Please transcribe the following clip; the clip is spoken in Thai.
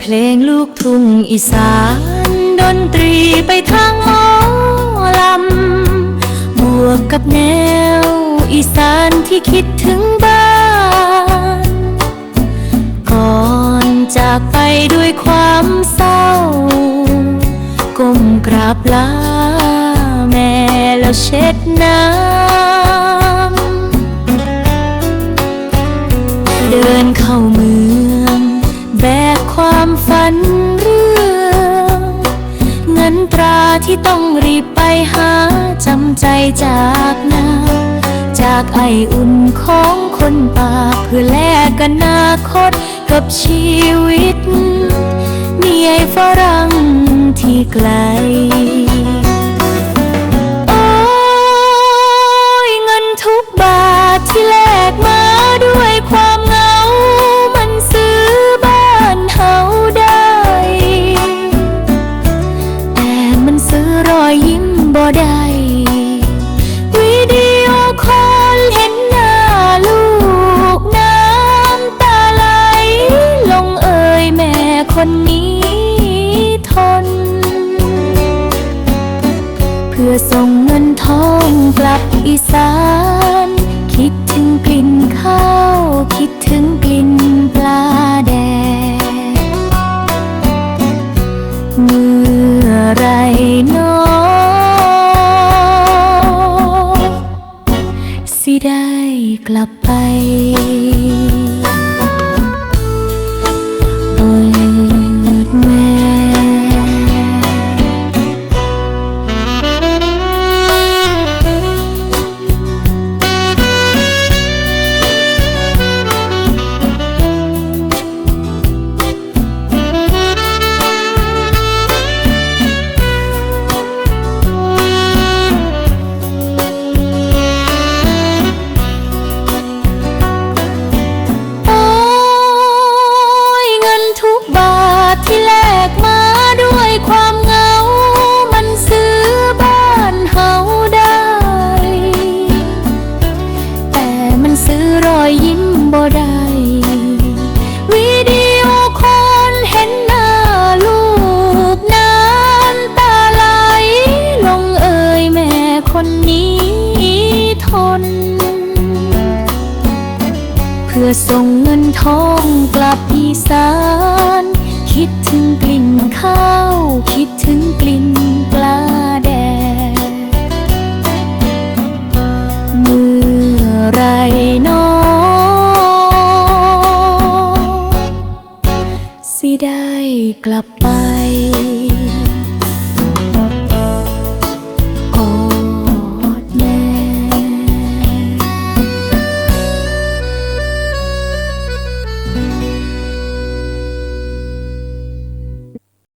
เพลงลูกทุ่งอีสาน ดนตรีไปทางหมอลำบวกกับแนวอีสานที่คิดถึงบ้าน ก่อนจากไปด้วยความเศร้า ก้มกราบลาแม่แล้วเช็ดน้ำ เดินเข้าเมือง ความฝันเรื่องเงินตราที่ต้องรีบไปหาจำใจจากนาจากไออุ่นของคนป่าเพื่อแลกกันอนาคตกับชีวิต มีไอฝรั่งที่ไกล คนนี้ทน เพื่อส่งเงินทองกลับอีสาน คิดถึงกลิ่นข้าวคิด น เพื่อส่งเงินทองกลับอีสาน คิดถึงกลิ่นข้าว คิดถึงกลิ่นปลาแดดเมื่อไรหนอสิได้กลับไป